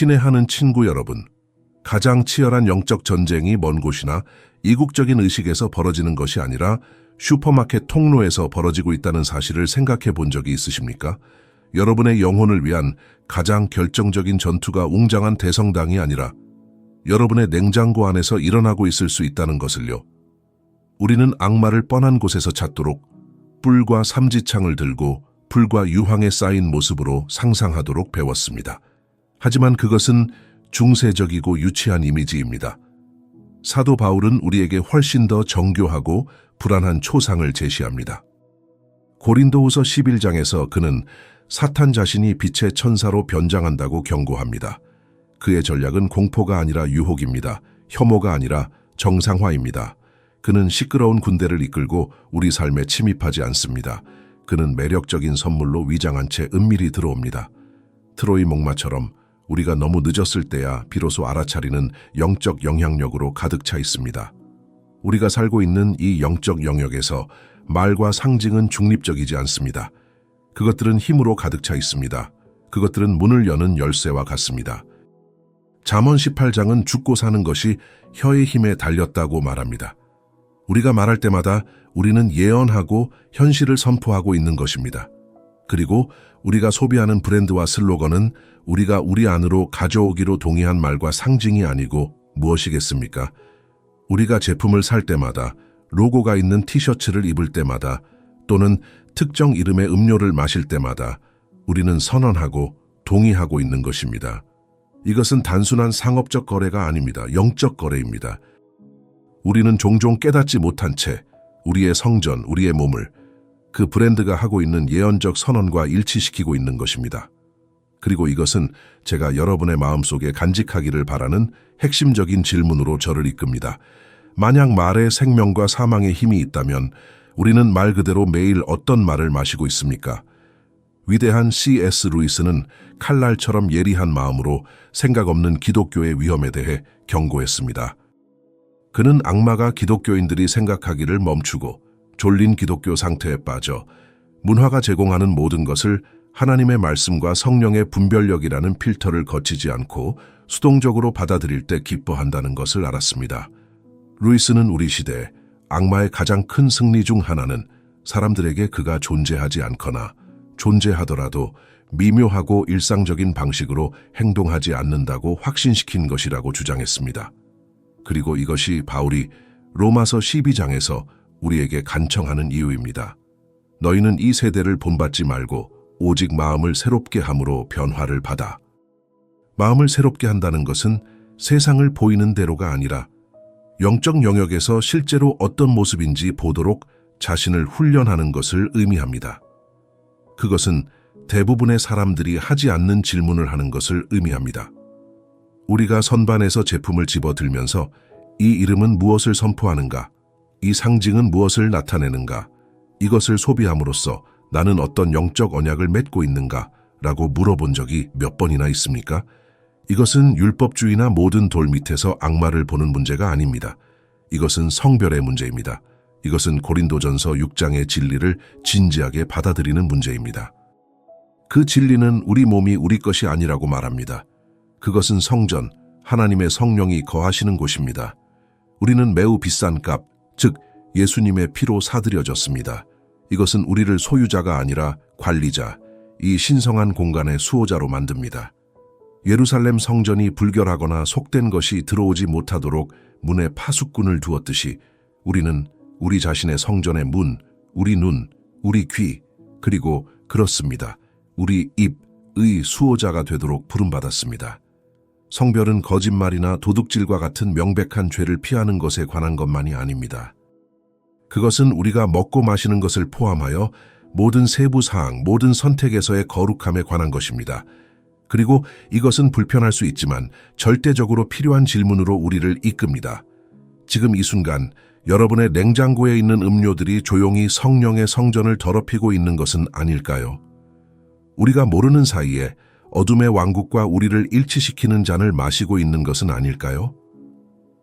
친애하는 친구 여러분, 가장 치열한 영적 전쟁이 먼 곳이나 이국적인 의식에서 벌어지는 것이 아니라 슈퍼마켓 통로에서 벌어지고 있다는 사실을 생각해 본 적이 있으십니까? 여러분의 영혼을 위한 가장 결정적인 전투가 웅장한 대성당이 아니라 여러분의 냉장고 안에서 일어나고 있을 수 있다는 것을요. 우리는 악마를 뻔한 곳에서 찾도록 뿔과 삼지창을 들고 불과 유황에 쌓인 모습으로 상상하도록 배웠습니다. 하지만 그것은 중세적이고 유치한 이미지입니다. 사도 바울은 우리에게 훨씬 더 정교하고 불안한 초상을 제시합니다. 고린도후서 11장에서 그는 사탄 자신이 빛의 천사로 변장한다고 경고합니다. 그의 전략은 공포가 아니라 유혹입니다. 혐오가 아니라 정상화입니다. 그는 시끄러운 군대를 이끌고 우리 삶에 침입하지 않습니다. 그는 매력적인 선물로 위장한 채 은밀히 들어옵니다. 트로이 목마처럼 우리가 너무 늦었을 때야 비로소 알아차리는 영적 영향력으로 가득 차 있습니다. 우리가 살고 있는 이 영적 영역에서 말과 상징은 중립적이지 않습니다. 그것들은 힘으로 가득 차 있습니다. 그것들은 문을 여는 열쇠와 같습니다. 잠언 18장은 죽고 사는 것이 혀의 힘에 달렸다고 말합니다. 우리가 말할 때마다 우리는 예언하고 현실을 선포하고 있는 것입니다. 그리고 우리가 소비하는 브랜드와 슬로건은 우리가 우리 안으로 가져오기로 동의한 말과 상징이 아니고 무엇이겠습니까? 우리가 제품을 살 때마다 로고가 있는 티셔츠를 입을 때마다 또는 특정 이름의 음료를 마실 때마다 우리는 선언하고 동의하고 있는 것입니다. 이것은 단순한 상업적 거래가 아닙니다. 영적 거래입니다. 우리는 종종 깨닫지 못한 채 우리의 성전, 우리의 몸을 그 브랜드가 하고 있는 예언적 선언과 일치시키고 있는 것입니다. 그리고 이것은 제가 여러분의 마음속에 간직하기를 바라는 핵심적인 질문으로 저를 이끕니다. 만약 말에 생명과 사망의 힘이 있다면 우리는 말 그대로 매일 어떤 말을 마시고 있습니까? 위대한 C.S. 루이스는 칼날처럼 예리한 마음으로 생각 없는 기독교의 위험에 대해 경고했습니다. 그는 악마가 기독교인들이 생각하기를 멈추고 졸린 기독교 상태에 빠져 문화가 제공하는 모든 것을 하나님의 말씀과 성령의 분별력이라는 필터를 거치지 않고 수동적으로 받아들일 때 기뻐한다는 것을 알았습니다. 루이스는 우리 시대 악마의 가장 큰 승리 중 하나는 사람들에게 그가 존재하지 않거나 존재하더라도 미묘하고 일상적인 방식으로 행동하지 않는다고 확신시킨 것이라고 주장했습니다. 그리고 이것이 바울이 로마서 12장에서 우리에게 간청하는 이유입니다. 너희는 이 세대를 본받지 말고 오직 마음을 새롭게 함으로 변화를 받아. 마음을 새롭게 한다는 것은 세상을 보이는 대로가 아니라 영적 영역에서 실제로 어떤 모습인지 보도록 자신을 훈련하는 것을 의미합니다. 그것은 대부분의 사람들이 하지 않는 질문을 하는 것을 의미합니다. 우리가 선반에서 제품을 집어들면서 이 이름은 무엇을 선포하는가? 이 상징은 무엇을 나타내는가? 이것을 소비함으로써 나는 어떤 영적 언약을 맺고 있는가? 라고 물어본 적이 몇 번이나 있습니까? 이것은 율법주의나 모든 돌 밑에서 악마를 보는 문제가 아닙니다. 이것은 성별의 문제입니다. 이것은 고린도전서 6장의 진리를 진지하게 받아들이는 문제입니다. 그 진리는 우리 몸이 우리 것이 아니라고 말합니다. 그것은 성전, 하나님의 성령이 거하시는 곳입니다. 우리는 매우 비싼 값, 즉 예수님의 피로 사들여졌습니다. 이것은 우리를 소유자가 아니라 관리자, 이 신성한 공간의 수호자로 만듭니다. 예루살렘 성전이 불결하거나 속된 것이 들어오지 못하도록 문에 파수꾼을 두었듯이 우리는 우리 자신의 성전의 문, 우리 눈, 우리 귀, 그리고 그렇습니다. 우리 입의 수호자가 되도록 부름받았습니다. 성별은 거짓말이나 도둑질과 같은 명백한 죄를 피하는 것에 관한 것만이 아닙니다. 그것은 우리가 먹고 마시는 것을 포함하여 모든 세부 사항, 모든 선택에서의 거룩함에 관한 것입니다. 그리고 이것은 불편할 수 있지만 절대적으로 필요한 질문으로 우리를 이끕니다. 지금 이 순간 여러분의 냉장고에 있는 음료들이 조용히 성령의 성전을 더럽히고 있는 것은 아닐까요? 우리가 모르는 사이에 어둠의 왕국과 우리를 일치시키는 잔을 마시고 있는 것은 아닐까요?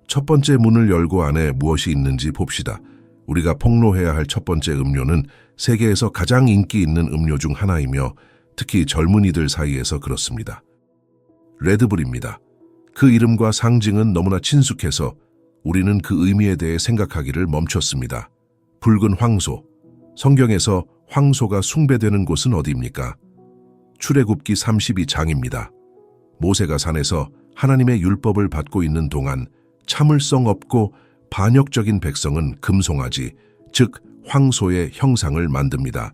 첫 번째 문을 열고 안에 무엇이 있는지 봅시다. 우리가 폭로해야 할 첫 번째 음료는 세계에서 가장 인기 있는 음료 중 하나이며 특히 젊은이들 사이에서 그렇습니다. 레드불입니다. 그 이름과 상징은 너무나 친숙해서 우리는 그 의미에 대해 생각하기를 멈췄습니다. 붉은 황소. 성경에서 황소가 숭배되는 곳은 어디입니까? 출애굽기 32장입니다. 모세가 산에서 하나님의 율법을 받고 있는 동안 참을성 없고 반역적인 백성은 금송아지, 즉 황소의 형상을 만듭니다.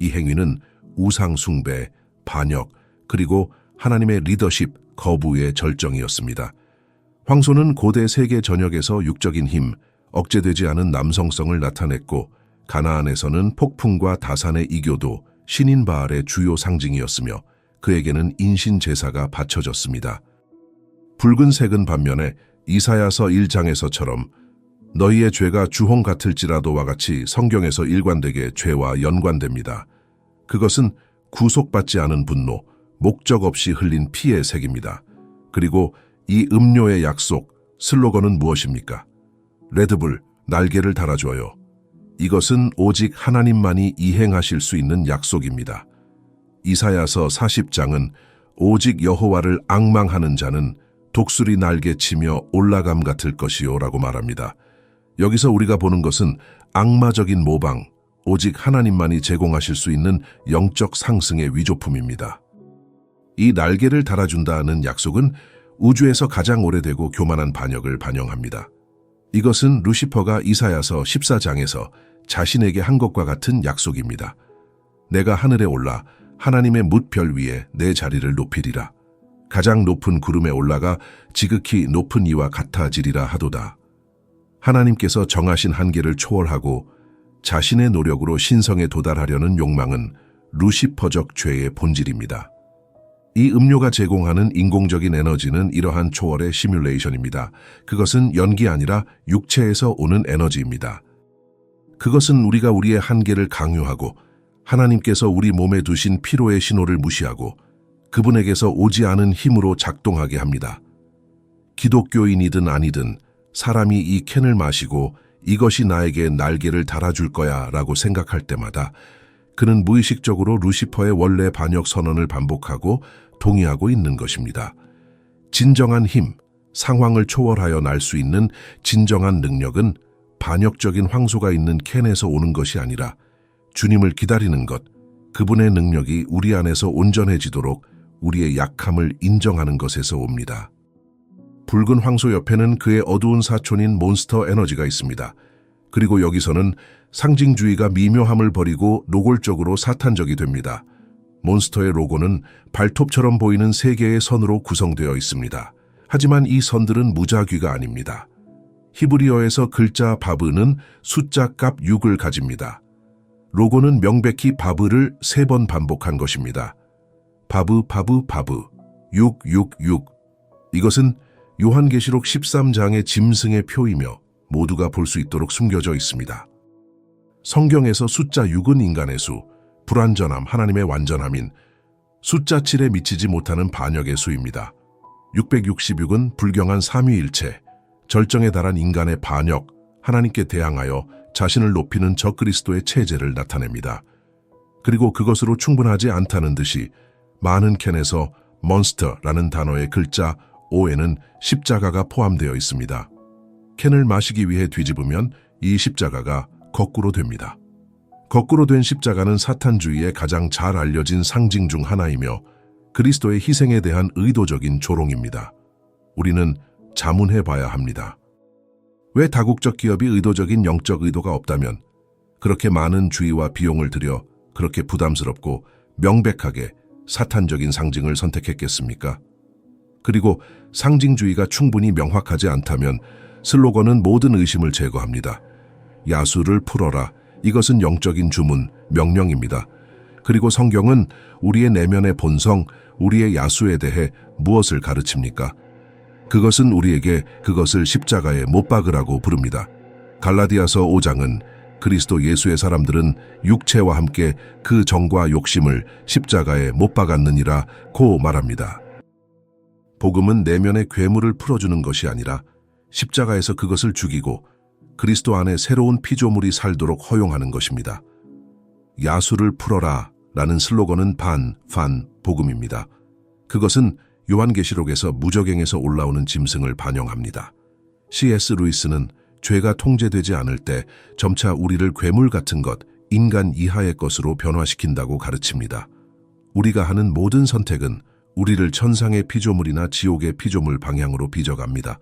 이 행위는 우상 숭배, 반역, 그리고 하나님의 리더십 거부의 절정이었습니다. 황소는 고대 세계 전역에서 육적인 힘, 억제되지 않은 남성성을 나타냈고 가나안에서는 폭풍과 다산의 이교도 신인 바알의 주요 상징이었으며 그에게는 인신 제사가 바쳐졌습니다. 붉은색은 반면에 이사야서 1장에서처럼 너희의 죄가 주홍 같을지라도와 같이 성경에서 일관되게 죄와 연관됩니다. 그것은 구속받지 않은 분노, 목적 없이 흘린 피의 색입니다. 그리고 이 음료의 약속, 슬로건은 무엇입니까? 레드불, 날개를 달아줘요. 이것은 오직 하나님만이 이행하실 수 있는 약속입니다. 이사야서 40장은 오직 여호와를 앙망하는 자는 독수리 날개 치며 올라감 같을 것이요 라고 말합니다. 여기서 우리가 보는 것은 악마적인 모방, 오직 하나님만이 제공하실 수 있는 영적 상승의 위조품입니다. 이 날개를 달아준다는 약속은 우주에서 가장 오래되고 교만한 반역을 반영합니다. 이것은 루시퍼가 이사야서 14장에서 자신에게 한 것과 같은 약속입니다. 내가 하늘에 올라 하나님의 뭇별 위에 내 자리를 높이리라. 가장 높은 구름에 올라가 지극히 높은 이와 같아지리라 하도다. 하나님께서 정하신 한계를 초월하고 자신의 노력으로 신성에 도달하려는 욕망은 루시퍼적 죄의 본질입니다. 이 음료가 제공하는 인공적인 에너지는 이러한 초월의 시뮬레이션입니다. 그것은 연기 아니라 육체에서 오는 에너지입니다. 그것은 우리가 우리의 한계를 강요하고 하나님께서 우리 몸에 두신 피로의 신호를 무시하고 그분에게서 오지 않은 힘으로 작동하게 합니다. 기독교인이든 아니든 사람이 이 캔을 마시고 이것이 나에게 날개를 달아줄 거야 라고 생각할 때마다 그는 무의식적으로 루시퍼의 원래 반역 선언을 반복하고 동의하고 있는 것입니다. 진정한 힘, 상황을 초월하여 날 수 있는 진정한 능력은 반역적인 황소가 있는 캔에서 오는 것이 아니라 주님을 기다리는 것, 그분의 능력이 우리 안에서 온전해지도록 우리의 약함을 인정하는 것에서 옵니다. 붉은 황소 옆에는 그의 어두운 사촌인 몬스터 에너지가 있습니다. 그리고 여기서는 상징주의가 미묘함을 버리고 노골적으로 사탄적이 됩니다. 몬스터의 로고는 발톱처럼 보이는 세 개의 선으로 구성되어 있습니다. 하지만 이 선들은 무작위가 아닙니다. 히브리어에서 글자 바브는 숫자 값 6을 가집니다. 로고는 명백히 바브를 세 번 반복한 것입니다. 바브, 바브, 바브, 6, 6, 6. 이것은 요한계시록 13장의 짐승의 표이며 모두가 볼 수 있도록 숨겨져 있습니다. 성경에서 숫자 6은 인간의 수, 불완전함, 하나님의 완전함인 숫자 7에 미치지 못하는 반역의 수입니다. 666은 불경한 삼위일체, 절정에 달한 인간의 반역, 하나님께 대항하여 자신을 높이는 적그리스도의 체제를 나타냅니다. 그리고 그것으로 충분하지 않다는 듯이 많은 캔에서 몬스터라는 단어의 글자 O에는 십자가가 포함되어 있습니다. 캔을 마시기 위해 뒤집으면 이 십자가가 거꾸로 됩니다. 거꾸로 된 십자가는 사탄주의의 가장 잘 알려진 상징 중 하나이며 그리스도의 희생에 대한 의도적인 조롱입니다. 우리는 자문해 봐야 합니다. 왜 다국적 기업이 의도적인 영적 의도가 없다면 그렇게 많은 주의와 비용을 들여 그렇게 부담스럽고 명백하게 사탄적인 상징을 선택했겠습니까? 그리고 상징주의가 충분히 명확하지 않다면 슬로건은 모든 의심을 제거합니다. 야수를 풀어라. 이것은 영적인 주문, 명령입니다. 그리고 성경은 우리의 내면의 본성, 우리의 야수에 대해 무엇을 가르칩니까? 그것은 우리에게 그것을 십자가에 못 박으라고 부릅니다. 갈라디아서 5장은 그리스도 예수의 사람들은 육체와 함께 그 정과 욕심을 십자가에 못 박았느니라 고 말합니다. 복음은 내면의 괴물을 풀어주는 것이 아니라 십자가에서 그것을 죽이고 그리스도 안에 새로운 피조물이 살도록 허용하는 것입니다. 야수를 풀어라 라는 슬로건은 반, 판, 복음입니다. 그것은 요한계시록에서 무적행에서 올라오는 짐승을 반영합니다. C.S. 루이스는 죄가 통제되지 않을 때 점차 우리를 괴물 같은 것, 인간 이하의 것으로 변화시킨다고 가르칩니다. 우리가 하는 모든 선택은 우리를 천상의 피조물이나 지옥의 피조물 방향으로 빚어갑니다.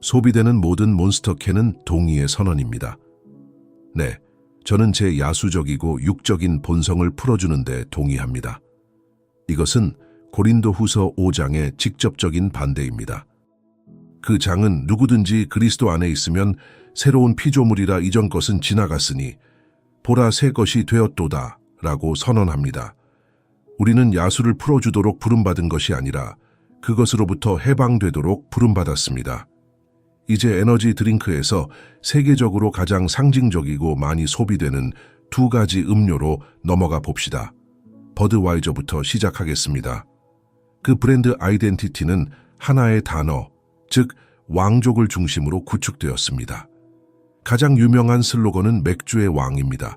소비되는 모든 몬스터캔은 동의의 선언입니다. 네, 저는 제 야수적이고 육적인 본성을 풀어주는 데 동의합니다. 이것은 고린도 후서 5장의 직접적인 반대입니다. 그 장은 누구든지 그리스도 안에 있으면 새로운 피조물이라 이전 것은 지나갔으니 보라 새 것이 되었도다 라고 선언합니다. 우리는 야수를 풀어주도록 부름받은 것이 아니라 그것으로부터 해방되도록 부름받았습니다. 이제 에너지 드링크에서 세계적으로 가장 상징적이고 많이 소비되는 두 가지 음료로 넘어가 봅시다. 버드와이저부터 시작하겠습니다. 그 브랜드 아이덴티티는 하나의 단어, 즉 왕족을 중심으로 구축되었습니다. 가장 유명한 슬로건은 맥주의 왕입니다.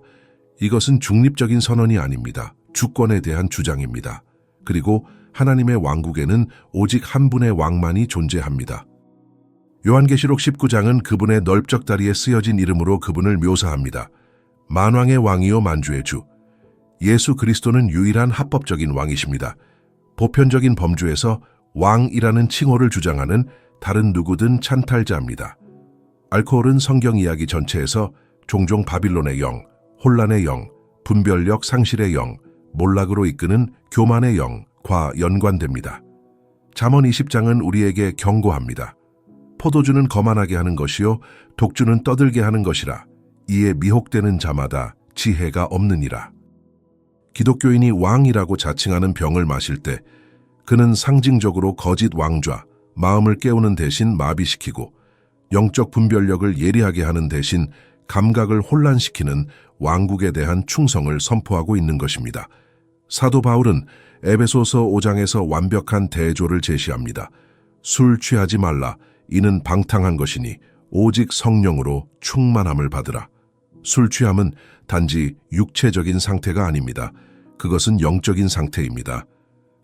이것은 중립적인 선언이 아닙니다. 주권에 대한 주장입니다. 그리고 하나님의 왕국에는 오직 한 분의 왕만이 존재합니다. 요한계시록 19장은 그분의 넓적 다리에 쓰여진 이름으로 그분을 묘사합니다. 만왕의 왕이요 만주의 주. 예수 그리스도는 유일한 합법적인 왕이십니다. 보편적인 범주에서 왕이라는 칭호를 주장하는 다른 누구든 찬탈자입니다. 알코올은 성경 이야기 전체에서 종종 바빌론의 영, 혼란의 영, 분별력 상실의 영, 몰락으로 이끄는 교만의 영과 연관됩니다. 잠언 20장은 우리에게 경고합니다. 포도주는 거만하게 하는 것이요 독주는 떠들게 하는 것이라 이에 미혹되는 자마다 지혜가 없느니라. 기독교인이 왕이라고 자칭하는 병을 마실 때 그는 상징적으로 거짓 왕좌, 마음을 깨우는 대신 마비시키고 영적 분별력을 예리하게 하는 대신 감각을 혼란시키는 왕국에 대한 충성을 선포하고 있는 것입니다. 사도 바울은 에베소서 5장에서 완벽한 대조를 제시합니다. 술 취하지 말라. 이는 방탕한 것이니 오직 성령으로 충만함을 받으라. 술 취함은 단지 육체적인 상태가 아닙니다. 그것은 영적인 상태입니다.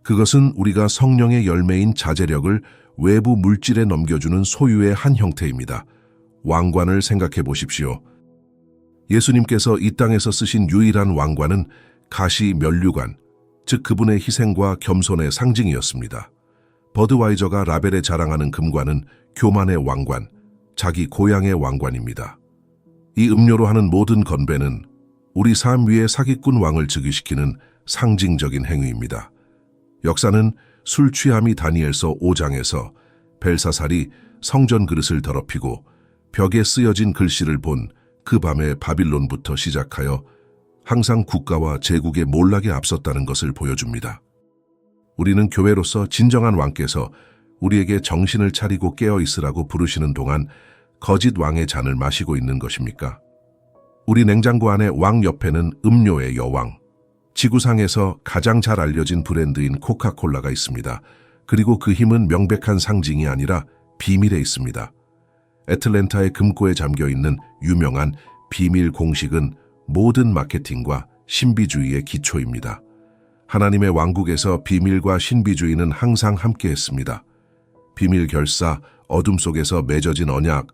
그것은 우리가 성령의 열매인 자제력을 외부 물질에 넘겨주는 소유의 한 형태입니다. 왕관을 생각해 보십시오. 예수님께서 이 땅에서 쓰신 유일한 왕관은 가시 면류관, 즉 그분의 희생과 겸손의 상징이었습니다. 버드와이저가 라벨에 자랑하는 금관은 교만의 왕관, 자기 고향의 왕관입니다. 이 음료로 하는 모든 건배는 우리 삶 위에 사기꾼 왕을 즉위시키는 상징적인 행위입니다. 역사는 술 취함이 다니엘서 5장에서 벨사살이 성전 그릇을 더럽히고 벽에 쓰여진 글씨를 본 그 밤에 바빌론부터 시작하여 항상 국가와 제국의 몰락에 앞섰다는 것을 보여줍니다. 우리는 교회로서 진정한 왕께서 우리에게 정신을 차리고 깨어 있으라고 부르시는 동안 거짓 왕의 잔을 마시고 있는 것입니까? 우리 냉장고 안에 왕 옆에는 음료의 여왕, 지구상에서 가장 잘 알려진 브랜드인 코카콜라가 있습니다. 그리고 그 힘은 명백한 상징이 아니라 비밀에 있습니다. 애틀랜타의 금고에 잠겨 있는 유명한 비밀 공식은 모든 마케팅과 신비주의의 기초입니다. 하나님의 왕국에서 비밀과 신비주의는 항상 함께 했습니다. 비밀 결사, 어둠 속에서 맺어진 언약,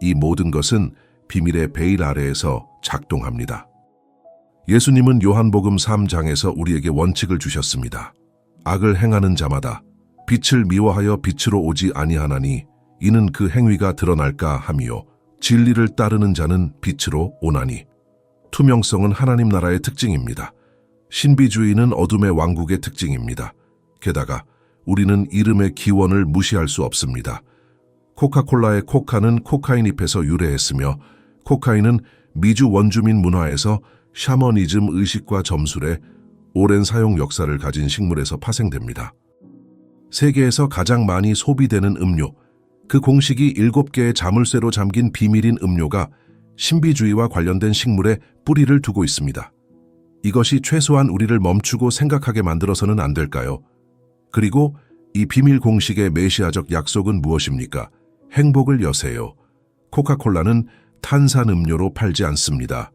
이 모든 것은 비밀의 베일 아래에서 작동합니다. 예수님은 요한복음 3장에서 우리에게 원칙을 주셨습니다. 악을 행하는 자마다 빛을 미워하여 빛으로 오지 아니하나니 이는 그 행위가 드러날까 함이요 진리를 따르는 자는 빛으로 오나니 투명성은 하나님 나라의 특징입니다. 신비주의는 어둠의 왕국의 특징입니다. 게다가 우리는 이름의 기원을 무시할 수 없습니다. 코카콜라의 코카는 코카인 잎에서 유래했으며 코카인은 미주 원주민 문화에서 샤머니즘 의식과 점술의 오랜 사용 역사를 가진 식물에서 파생됩니다. 세계에서 가장 많이 소비되는 음료, 그 공식이 일곱 개의 자물쇠로 잠긴 비밀인 음료가 신비주의와 관련된 식물에 뿌리를 두고 있습니다. 이것이 최소한 우리를 멈추고 생각하게 만들어서는 안 될까요? 그리고 이 비밀 공식의 메시아적 약속은 무엇입니까? 행복을 여세요. 코카콜라는 탄산음료로 팔지 않습니다.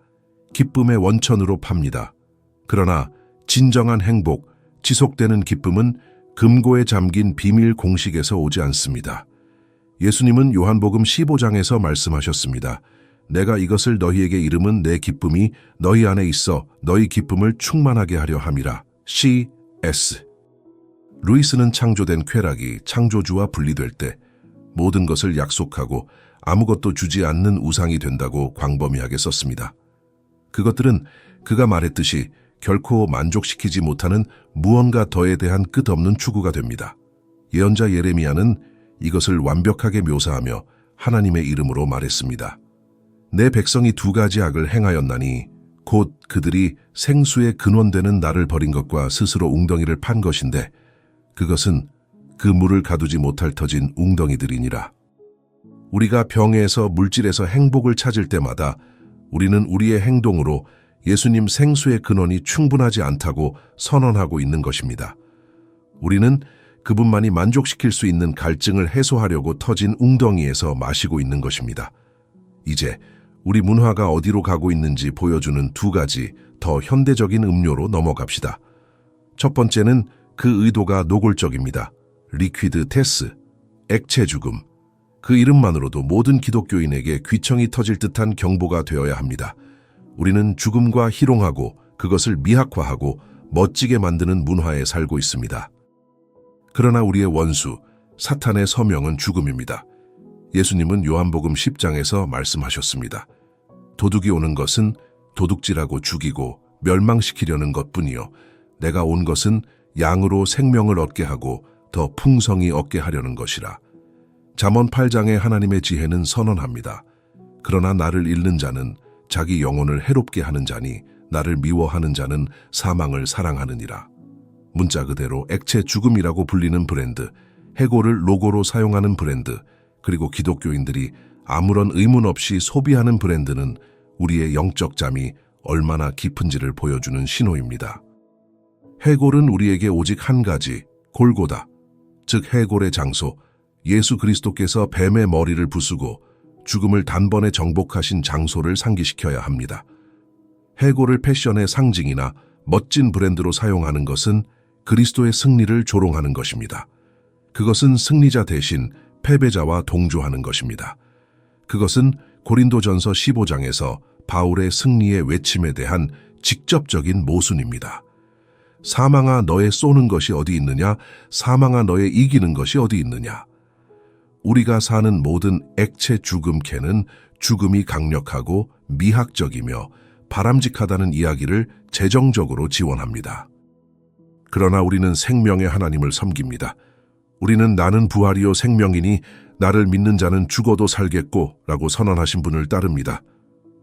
기쁨의 원천으로 팝니다. 그러나 진정한 행복, 지속되는 기쁨은 금고에 잠긴 비밀 공식에서 오지 않습니다. 예수님은 요한복음 15장에서 말씀하셨습니다. 내가 이것을 너희에게 이름은 내 기쁨이 너희 안에 있어 너희 기쁨을 충만하게 하려 함이라. C.S. 루이스는 창조된 쾌락이 창조주와 분리될 때 모든 것을 약속하고 아무것도 주지 않는 우상이 된다고 광범위하게 썼습니다. 그것들은 그가 말했듯이 결코 만족시키지 못하는 무언가 더에 대한 끝없는 추구가 됩니다. 예언자 예레미야는 이것을 완벽하게 묘사하며 하나님의 이름으로 말했습니다. 내 백성이 두 가지 악을 행하였나니 곧 그들이 생수의 근원되는 나를 버린 것과 스스로 웅덩이를 판 것인데 그것은 그 물을 가두지 못할 터진 웅덩이들이니라. 우리가 병에서 물질에서 행복을 찾을 때마다 우리는 우리의 행동으로 예수님 생수의 근원이 충분하지 않다고 선언하고 있는 것입니다. 우리는 그분만이 만족시킬 수 있는 갈증을 해소하려고 터진 웅덩이에서 마시고 있는 것입니다. 이제 우리 문화가 어디로 가고 있는지 보여주는 두 가지 더 현대적인 음료로 넘어갑시다. 첫 번째는 그 의도가 노골적입니다. 리퀴드 테스, 액체 죽음. 그 이름만으로도 모든 기독교인에게 귀청이 터질 듯한 경보가 되어야 합니다. 우리는 죽음과 희롱하고 그것을 미학화하고 멋지게 만드는 문화에 살고 있습니다. 그러나 우리의 원수, 사탄의 서명은 죽음입니다. 예수님은 요한복음 10장에서 말씀하셨습니다. 도둑이 오는 것은 도둑질하고 죽이고 멸망시키려는 것뿐이요. 내가 온 것은 양으로 생명을 얻게 하고 더 풍성히 얻게 하려는 것이라. 잠언 8장의 하나님의 지혜는 선언합니다. 그러나 나를 잃는 자는 자기 영혼을 해롭게 하는 자니 나를 미워하는 자는 사망을 사랑하느니라. 문자 그대로 액체 죽음이라고 불리는 브랜드, 해고를 로고로 사용하는 브랜드, 그리고 기독교인들이 아무런 의문 없이 소비하는 브랜드는 우리의 영적 잠이 얼마나 깊은지를 보여주는 신호입니다. 해골은 우리에게 오직 한 가지, 골고다, 즉 해골의 장소, 예수 그리스도께서 뱀의 머리를 부수고 죽음을 단번에 정복하신 장소를 상기시켜야 합니다. 해골을 패션의 상징이나 멋진 브랜드로 사용하는 것은 그리스도의 승리를 조롱하는 것입니다. 그것은 승리자 대신 패배자와 동조하는 것입니다. 그것은 고린도전서 15장에서 바울의 승리의 외침에 대한 직접적인 모순입니다. 사망아 너의 쏘는 것이 어디 있느냐? 사망아 너의 이기는 것이 어디 있느냐? 우리가 사는 모든 액체 죽음캐는 죽음이 강력하고 미학적이며 바람직하다는 이야기를 재정적으로 지원합니다. 그러나 우리는 생명의 하나님을 섬깁니다. 우리는 나는 부활이요 생명이니 나를 믿는 자는 죽어도 살겠고 라고 선언하신 분을 따릅니다.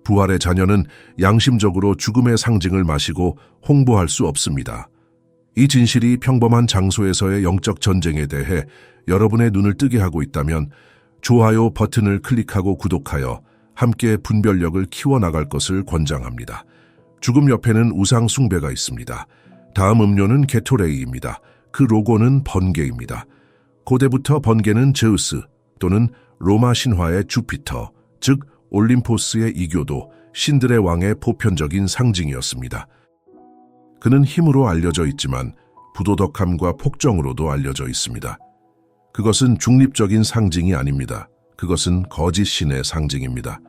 부활의 자녀는 양심적으로 죽음의 상징을 마시고 홍보할 수 없습니다. 이 진실이 평범한 장소에서의 영적 전쟁에 대해 여러분의 눈을 뜨게 하고 있다면 좋아요 버튼을 클릭하고 구독하여 함께 분별력을 키워나갈 것을 권장합니다. 죽음 옆에는 우상 숭배가 있습니다. 다음 음료는 게토레이입니다. 그 로고는 번개입니다. 고대부터 번개는 제우스 또는 로마 신화의 주피터, 즉 올림포스의 이교도, 신들의 왕의 보편적인 상징이었습니다. 그는 힘으로 알려져 있지만 부도덕함과 폭정으로도 알려져 있습니다. 그것은 중립적인 상징이 아닙니다. 그것은 거짓 신의 상징입니다.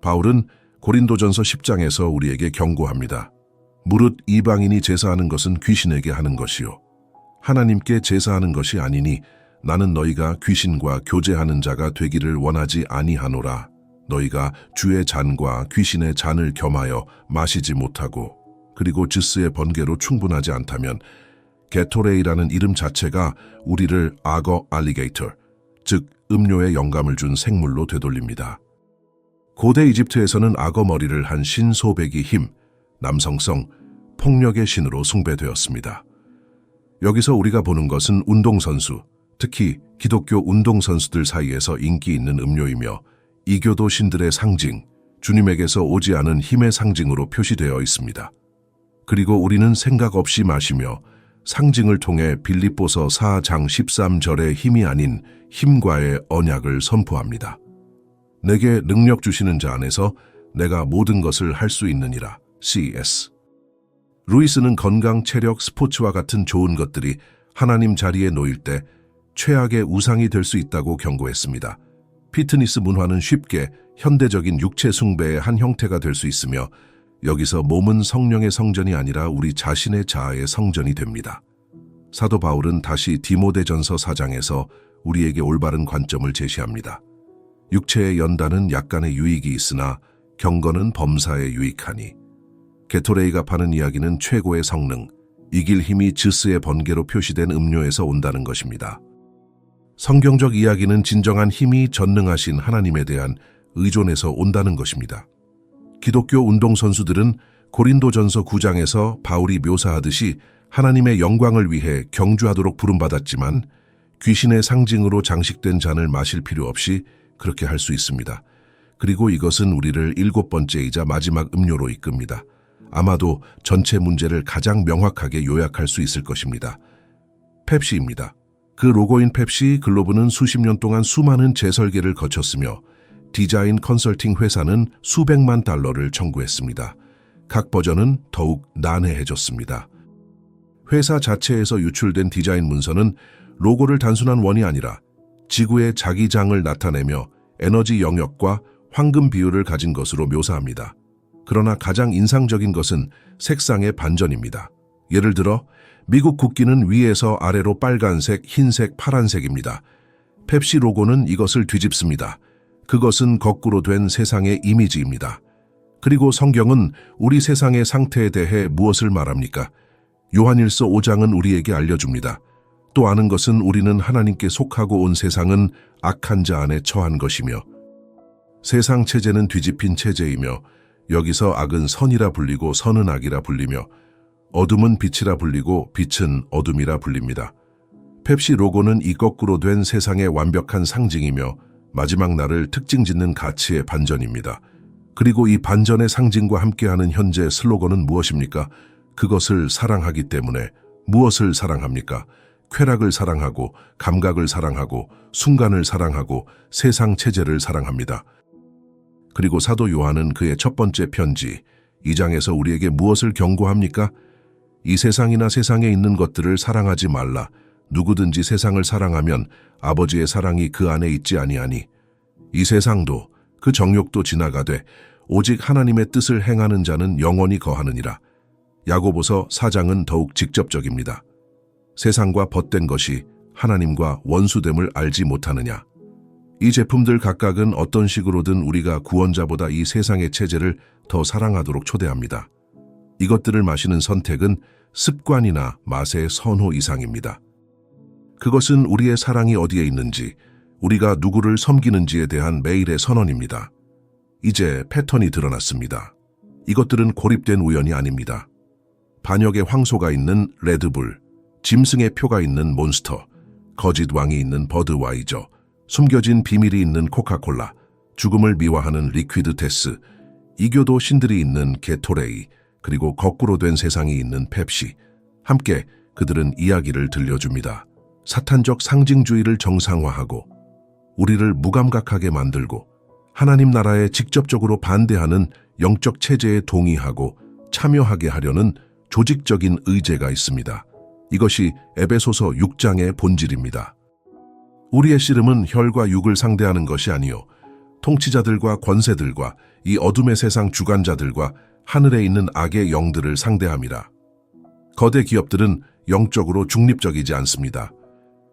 바울은 고린도전서 10장에서 우리에게 경고합니다. 무릇 이방인이 제사하는 것은 귀신에게 하는 것이요. 하나님께 제사하는 것이 아니니 나는 너희가 귀신과 교제하는 자가 되기를 원하지 아니하노라. 너희가 주의 잔과 귀신의 잔을 겸하여 마시지 못하고 그리고 지스의 번개로 충분하지 않다면 게토레이라는 이름 자체가 우리를 악어 알리게이터, 즉 음료에 영감을 준 생물로 되돌립니다. 고대 이집트에서는 악어 머리를 한 신소백이 힘, 남성성, 폭력의 신으로 숭배되었습니다. 여기서 우리가 보는 것은 운동선수, 특히 기독교 운동선수들 사이에서 인기 있는 음료이며 이교도 신들의 상징, 주님에게서 오지 않은 힘의 상징으로 표시되어 있습니다. 그리고 우리는 생각 없이 마시며 상징을 통해 빌립보서 4장 13절의 힘이 아닌 힘과의 언약을 선포합니다. 내게 능력 주시는 자 안에서 내가 모든 것을 할 수 있느니라. CS. 루이스는 건강, 체력, 스포츠와 같은 좋은 것들이 하나님 자리에 놓일 때 최악의 우상이 될 수 있다고 경고했습니다. 피트니스 문화는 쉽게 현대적인 육체 숭배의 한 형태가 될 수 있으며 여기서 몸은 성령의 성전이 아니라 우리 자신의 자아의 성전이 됩니다. 사도 바울은 다시 디모데전서 4장에서 우리에게 올바른 관점을 제시합니다. 육체의 연단은 약간의 유익이 있으나 경건은 범사에 유익하니 게토레이가 파는 이야기는 최고의 성능, 이길 힘이 즈스의 번개로 표시된 음료에서 온다는 것입니다. 성경적 이야기는 진정한 힘이 전능하신 하나님에 대한 의존에서 온다는 것입니다. 기독교 운동선수들은 고린도전서 9장에서 바울이 묘사하듯이 하나님의 영광을 위해 경주하도록 부름받았지만 귀신의 상징으로 장식된 잔을 마실 필요 없이 그렇게 할 수 있습니다. 그리고 이것은 우리를 일곱 번째이자 마지막 음료로 이끕니다. 아마도 전체 문제를 가장 명확하게 요약할 수 있을 것입니다. 펩시입니다. 그 로고인 펩시 글로브는 수십 년 동안 수많은 재설계를 거쳤으며 디자인 컨설팅 회사는 수백만 달러를 청구했습니다. 각 버전은 더욱 난해해졌습니다. 회사 자체에서 유출된 디자인 문서는 로고를 단순한 원이 아니라 지구의 자기장을 나타내며 에너지 영역과 황금 비율을 가진 것으로 묘사합니다. 그러나 가장 인상적인 것은 색상의 반전입니다. 예를 들어 미국 국기는 위에서 아래로 빨간색, 흰색, 파란색입니다. 펩시 로고는 이것을 뒤집습니다. 그것은 거꾸로 된 세상의 이미지입니다. 그리고 성경은 우리 세상의 상태에 대해 무엇을 말합니까? 요한일서 5장은 우리에게 알려줍니다. 또 아는 것은 우리는 하나님께 속하고 온 세상은 악한 자 안에 처한 것이며 세상 체제는 뒤집힌 체제이며 여기서 악은 선이라 불리고 선은 악이라 불리며 어둠은 빛이라 불리고 빛은 어둠이라 불립니다. 펩시 로고는 이 거꾸로 된 세상의 완벽한 상징이며 마지막 날을 특징 짓는 가치의 반전입니다. 그리고 이 반전의 상징과 함께하는 현재 슬로건은 무엇입니까? 그것을 사랑하기 때문에 무엇을 사랑합니까? 쾌락을 사랑하고 감각을 사랑하고 순간을 사랑하고 세상 체제를 사랑합니다. 그리고 사도 요한은 그의 첫 번째 편지, 이 장에서 우리에게 무엇을 경고합니까? 이 세상이나 세상에 있는 것들을 사랑하지 말라. 누구든지 세상을 사랑하면 아버지의 사랑이 그 안에 있지 아니하니. 이 세상도 그 정욕도 지나가되 오직 하나님의 뜻을 행하는 자는 영원히 거하느니라. 야고보서 4장은 더욱 직접적입니다. 세상과 벗된 것이 하나님과 원수됨을 알지 못하느냐. 이 제품들 각각은 어떤 식으로든 우리가 구원자보다 이 세상의 체제를 더 사랑하도록 초대합니다. 이것들을 마시는 선택은 습관이나 맛의 선호 이상입니다. 그것은 우리의 사랑이 어디에 있는지, 우리가 누구를 섬기는지에 대한 매일의 선언입니다. 이제 패턴이 드러났습니다. 이것들은 고립된 우연이 아닙니다. 반역의 황소가 있는 레드불, 짐승의 표가 있는 몬스터, 거짓 왕이 있는 버드와이저, 숨겨진 비밀이 있는 코카콜라, 죽음을 미화하는 리퀴드 테스, 이교도 신들이 있는 게토레이, 그리고 거꾸로 된 세상이 있는 펩시. 함께 그들은 이야기를 들려줍니다. 사탄적 상징주의를 정상화하고 우리를 무감각하게 만들고 하나님 나라에 직접적으로 반대하는 영적 체제에 동의하고 참여하게 하려는 조직적인 의제가 있습니다. 이것이 에베소서 6장의 본질입니다. 우리의 씨름은 혈과 육을 상대하는 것이 아니요 통치자들과 권세들과 이 어둠의 세상 주관자들과 하늘에 있는 악의 영들을 상대함이라. 거대 기업들은 영적으로 중립적이지 않습니다.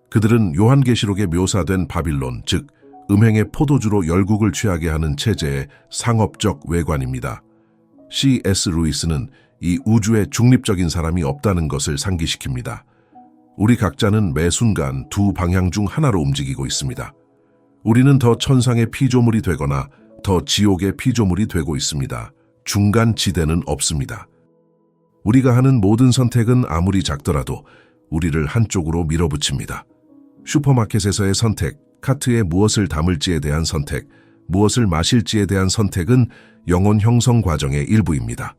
그들은 요한계시록에 묘사된 바빌론, 즉 음행의 포도주로 열국을 취하게 하는 체제의 상업적 외관입니다. C.S. 루이스는 이 우주에 중립적인 사람이 없다는 것을 상기시킵니다. 우리 각자는 매 순간 두 방향 중 하나로 움직이고 있습니다. 우리는 더 천상의 피조물이 되거나 더 지옥의 피조물이 되고 있습니다. 중간 지대는 없습니다. 우리가 하는 모든 선택은 아무리 작더라도 우리를 한쪽으로 밀어붙입니다. 슈퍼마켓에서의 선택, 카트에 무엇을 담을지에 대한 선택, 무엇을 마실지에 대한 선택은 영혼 형성 과정의 일부입니다.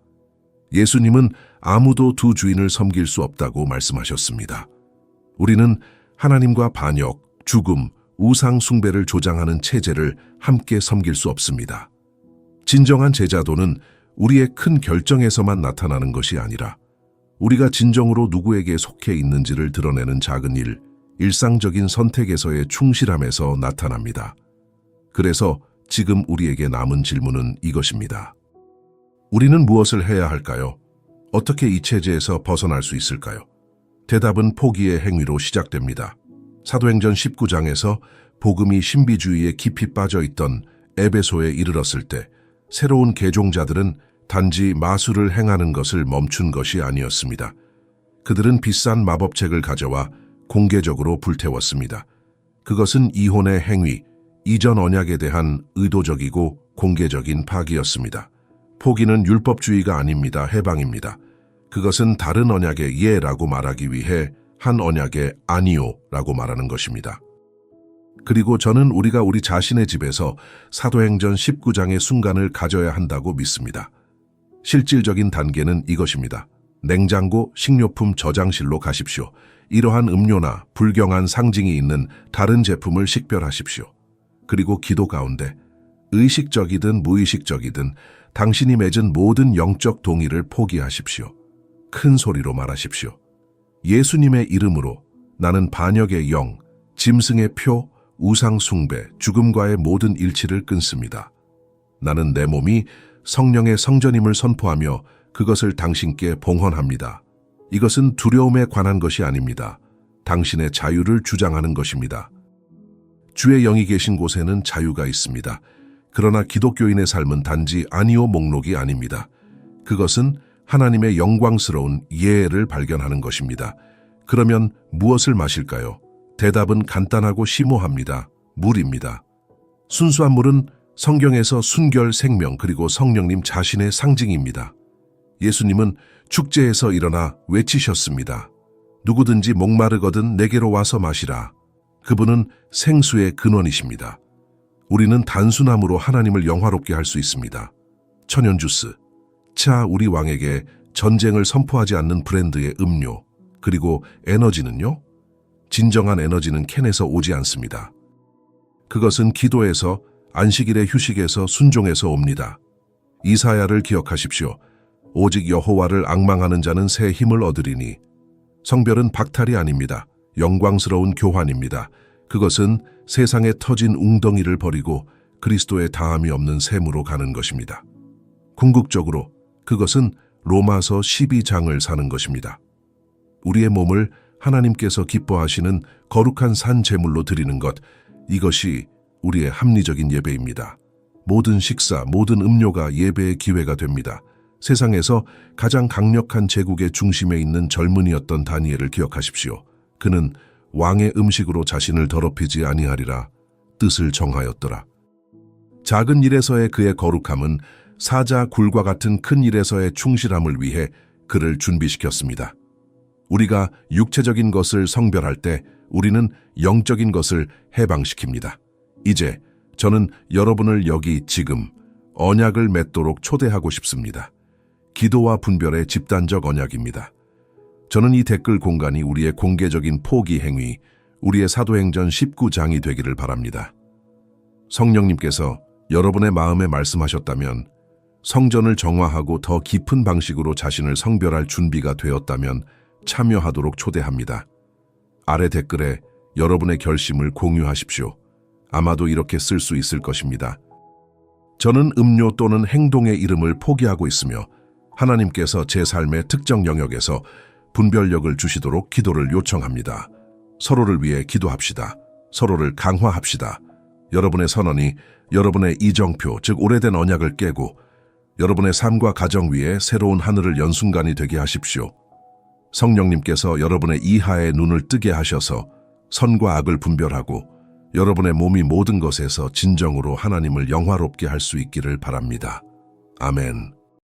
예수님은 아무도 두 주인을 섬길 수 없다고 말씀하셨습니다. 우리는 하나님과 반역, 죽음, 우상 숭배를 조장하는 체제를 함께 섬길 수 없습니다. 진정한 제자도는 우리의 큰 결정에서만 나타나는 것이 아니라 우리가 진정으로 누구에게 속해 있는지를 드러내는 작은 일, 일상적인 선택에서의 충실함에서 나타납니다. 그래서 지금 우리에게 남은 질문은 이것입니다. 우리는 무엇을 해야 할까요? 어떻게 이 체제에서 벗어날 수 있을까요? 대답은 포기의 행위로 시작됩니다. 사도행전 19장에서 복음이 신비주의에 깊이 빠져 있던 에베소에 이르렀을 때 새로운 개종자들은 단지 마술을 행하는 것을 멈춘 것이 아니었습니다. 그들은 비싼 마법책을 가져와 공개적으로 불태웠습니다. 그것은 이혼의 행위, 이전 언약에 대한 의도적이고 공개적인 파기였습니다. 포기는 율법주의가 아닙니다. 해방입니다. 그것은 다른 언약의 예라고 말하기 위해 한 언약의 아니오라고 말하는 것입니다. 그리고 저는 우리가 우리 자신의 집에서 사도행전 19장의 순간을 가져야 한다고 믿습니다. 실질적인 단계는 이것입니다. 냉장고, 식료품 저장실로 가십시오. 이러한 음료나 불경한 상징이 있는 다른 제품을 식별하십시오. 그리고 기도 가운데 의식적이든 무의식적이든 당신이 맺은 모든 영적 동의를 포기하십시오. 큰 소리로 말하십시오. 예수님의 이름으로 나는 반역의 영, 짐승의 표, 우상 숭배, 죽음과의 모든 일치를 끊습니다. 나는 내 몸이 성령의 성전임을 선포하며 그것을 당신께 봉헌합니다. 이것은 두려움에 관한 것이 아닙니다. 당신의 자유를 주장하는 것입니다. 주의 영이 계신 곳에는 자유가 있습니다. 그러나 기독교인의 삶은 단지 아니오 목록이 아닙니다. 그것은 하나님의 영광스러운 예를 발견하는 것입니다. 그러면 무엇을 마실까요? 대답은 간단하고 심오합니다. 물입니다. 순수한 물은 성경에서 순결 생명 그리고 성령님 자신의 상징입니다. 예수님은 축제에서 일어나 외치셨습니다. 누구든지 목마르거든 내게로 와서 마시라. 그분은 생수의 근원이십니다. 우리는 단순함으로 하나님을 영화롭게 할 수 있습니다. 천연 주스, 차 우리 왕에게 전쟁을 선포하지 않는 브랜드의 음료, 그리고 에너지는요? 진정한 에너지는 캔에서 오지 않습니다. 그것은 기도에서 안식일의 휴식에서 순종에서 옵니다. 이사야를 기억하십시오. 오직 여호와를 악망하는 자는 새 힘을 얻으리니 성별은 박탈이 아닙니다. 영광스러운 교환입니다. 그것은 세상에 터진 웅덩이를 버리고 그리스도의 다함이 없는 샘으로 가는 것입니다. 궁극적으로 그것은 로마서 12장을 사는 것입니다. 우리의 몸을 하나님께서 기뻐하시는 거룩한 산 제물로 드리는 것, 이것이 우리의 합리적인 예배입니다. 모든 식사, 모든 음료가 예배의 기회가 됩니다. 세상에서 가장 강력한 제국의 중심에 있는 젊은이였던 다니엘을 기억하십시오. 그는 왕의 음식으로 자신을 더럽히지 아니하리라 뜻을 정하였더라. 작은 일에서의 그의 거룩함은 사자 굴과 같은 큰 일에서의 충실함을 위해 그를 준비시켰습니다. 우리가 육체적인 것을 성별할 때 우리는 영적인 것을 해방시킵니다. 이제 저는 여러분을 여기 지금 언약을 맺도록 초대하고 싶습니다. 기도와 분별의 집단적 언약입니다. 저는 이 댓글 공간이 우리의 공개적인 포기 행위, 우리의 사도행전 19장이 되기를 바랍니다. 성령님께서 여러분의 마음에 말씀하셨다면, 성전을 정화하고 더 깊은 방식으로 자신을 성별할 준비가 되었다면 참여하도록 초대합니다. 아래 댓글에 여러분의 결심을 공유하십시오. 아마도 이렇게 쓸 수 있을 것입니다. 저는 음료 또는 행동의 이름을 포기하고 있으며 하나님께서 제 삶의 특정 영역에서 분별력을 주시도록 기도를 요청합니다. 서로를 위해 기도합시다. 서로를 강화합시다. 여러분의 선언이 여러분의 이정표, 즉 오래된 언약을 깨고 여러분의 삶과 가정 위에 새로운 하늘을 연 순간이 되게 하십시오. 성령님께서 여러분의 이하의 눈을 뜨게 하셔서 선과 악을 분별하고 여러분의 몸이 모든 것에서 진정으로 하나님을 영화롭게 할 수 있기를 바랍니다. 아멘.